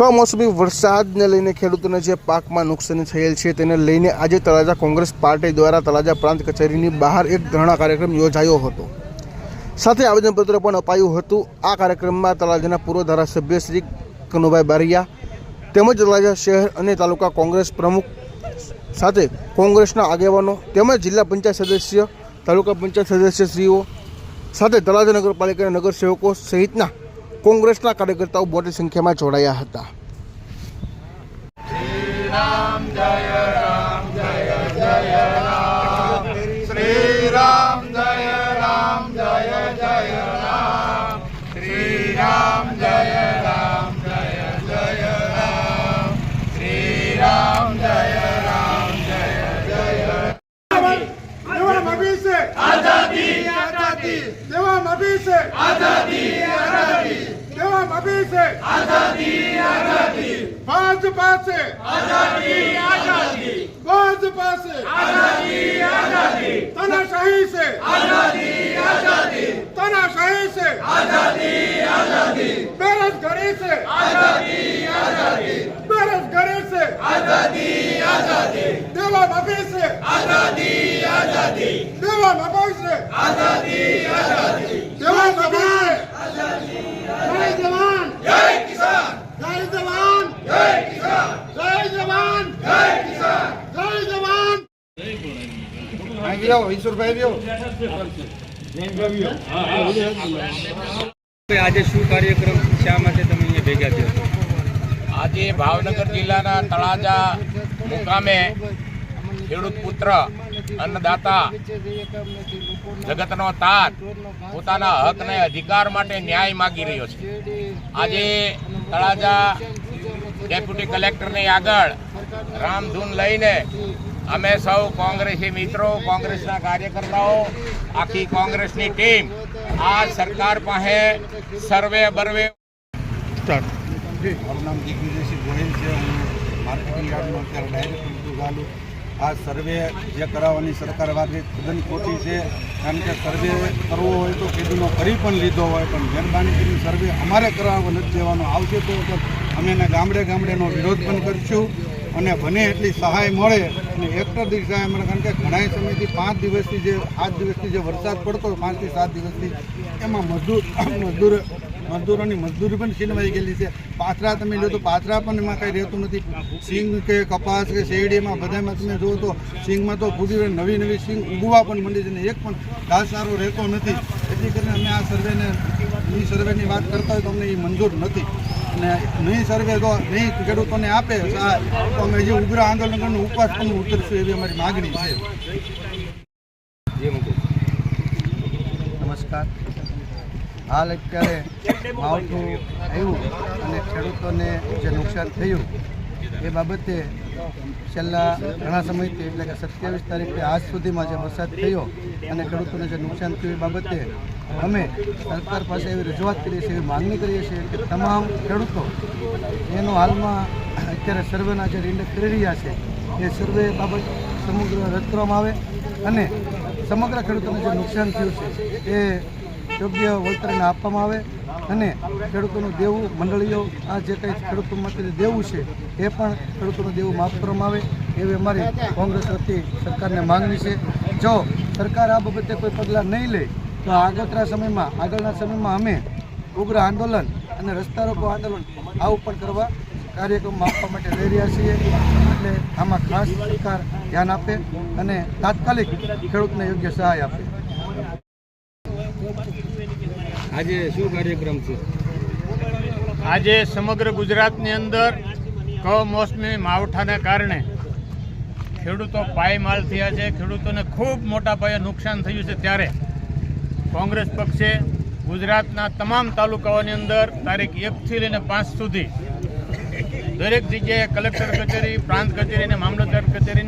કમોસમી વરસાદને લઈને ખેડૂતોને જે પાકમાં નુકસાની થયેલ છે તેને લઈને આજે તળાજા કોંગ્રેસ પાર્ટી દ્વારા તળાજા પ્રાંત કચેરીની બહાર એક ધરણા કાર્યક્રમ યોજાયો હતો. સાથે આવેદનપત્ર પણ અપાયું હતું. આ કાર્યક્રમમાં તળાજાના પૂર્વ ધારાસભ્ય શ્રી કનુભાઈ બારિયા તેમજ તળાજા શહેર અને તાલુકા કોંગ્રેસ પ્રમુખ સાથે કોંગ્રેસના આગેવાનો તેમજ જિલ્લા પંચાયત સદસ્ય, તાલુકા પંચાયત સદસ્યશ્રીઓ સાથે તળાજા નગરપાલિકાના નગરસેવકો સહિતના કોંગ્રેસના કાર્યકર્તાઓ મોટી સંખ્યામાં જોડાયા હતા देवा मबी से आजादी आजादी देवा मबी से आजादी आजादी देवा मबी से आजादी आजादी भाजपा से आजादी आजादी भाजपा से आजादी आजादी तानाशाही से आजादी आजादी तानाशाही से आजादी आजादी बेरोजगारी से आजादी आजादी बेरोजगारी से आजादी आजादी देवा मबी से देवा मबाई से आजादी आजादी આજે શું કાર્યક્રમ? શા માટે તમે અહીંયા ભેગા થયા? આજે ભાવનગર જિલ્લાના તળાજા મુકામે ખેડૂત પુત્ર અન્નદાતા જગતનો તાત પોતાના હક અને અધિકાર માટે ન્યાય માગી રહ્યો છે. આજે તળાજા ડેપ્યુટી કલેક્ટરની આગળ રામધૂન લઈને અમે સૌ કોંગ્રેસી મિત્રો, કોંગ્રેસના કાર્યકર્તાઓ, આખી કોંગ્રેસની ટીમ, આ સરકાર પાસે સર્વે બર્વે આ સર્વે જે કરાવવાની સરકાર વાત તદ્દન ખોટી છે, કારણ કે સર્વે કરવો હોય તો ખેડૂતો કરી પણ લીધો હોય, પણ મહેરબાની કરીને સર્વે અમારે કરાવવા નથી દેવાનો. આવશે તો અમે એને ગામડે ગામડેનો વિરોધ પણ કરીશું. અને બને એટલી સહાય મળે અને હેક્ટર દીઠ સહાય મળે, કારણ કે ઘણા સમયથી પાંચ દિવસથી જે, આઠ દિવસથી જે વરસાદ પડતો પાંચથી સાત દિવસથી, એમાં મજદૂર મજદૂર મજદૂરોની મજદૂરી પણ છીનવાઈ ગયેલી છે. પાથરા તમે લો તો પાથરા પણ એમાં કંઈ રહેતું નથી. સિંગ કે કપાસ કે શેરડીમાં બધામાં તમે જુઓ તો સિંગમાં તો ફૂટી નવી નવી સિંગ ઉગવા પણ મળી છે ને એક પણ ઘાસ સારો રહેતો નથી. એટલી કરીને અમે આ સર્વેને, ઈ સર્વેની વાત કરતા હોય તો અમને એ મંજૂર નથી. અને નહીં સર્વે તો નહીં ખેડૂતોને આપે સહાય તો અમે જે ઉગ્ર આંદોલનનો ઉપવાસ પણ ઉતરશું એવી અમારી માગણી છે. નમસ્કાર. હાલ અત્યારે માવઠું આવ્યું અને ખેડૂતોને જે નુકસાન થયું એ બાબતે છેલ્લા ઘણા સમયથી, એટલે કે સત્યાવીસ તારીખે આજ સુધીમાં જે વરસાદ થયો અને ખેડૂતોને જે નુકસાન થયું એ બાબતે અમે સરકાર પાસે એવી રજૂઆત કરીએ છીએ, એવી માગણી કરીએ છીએ કે તમામ ખેડૂતો એનો હાલમાં અત્યારે સર્વેના જે રિન્ડક કરી રહ્યા છે, એ સર્વે બાબત સમગ્ર રદ કરવામાં આવે અને સમગ્ર ખેડૂતોને જે નુકસાન થયું છે, એ યોગ્ય વળતરને આપવામાં આવે અને ખેડૂતોનું દેવું મંડળીઓ, આ જે કંઈ ખેડૂતો માટે દેવું છે, એ પણ ખેડૂતોનું દેવું માફ કરવામાં આવે, એવી અમારી કોંગ્રેસ વતી સરકારને માંગણી છે. જો સરકાર આ બાબતે કોઈ પગલાં નહીં લે, તો આગળના સમયમાં આગળના સમયમાં અમે ઉગ્ર આંદોલન અને રસ્તા રોકો આંદોલન આવું પણ કરવા કાર્યક્રમ આપવા માટે લઈ રહ્યા છીએ. એટલે આમાં ખાસ સરકાર ધ્યાન આપે અને તાત્કાલિક ખેડૂતને યોગ્ય સહાય આપે. આજે શું કાર્યક્રમ છે? આજે સમગ્ર ગુજરાતની અંદર કમોસમી માવઠાને કારણે ખેડૂતો પાયમાલ થયા છે. ખેડૂતોને ખૂબ મોટા પાયે નુકસાન થયું છે ત્યારે કોંગ્રેસ પક્ષે ગુજરાતના તમામ તાલુકાઓની અંદર તારીખ એકથી લઈને પાંચ સુધી દરેક જગ્યાએ કલેક્ટર કચેરી, પ્રાંત કચેરી અને મામલતદાર કચેરીની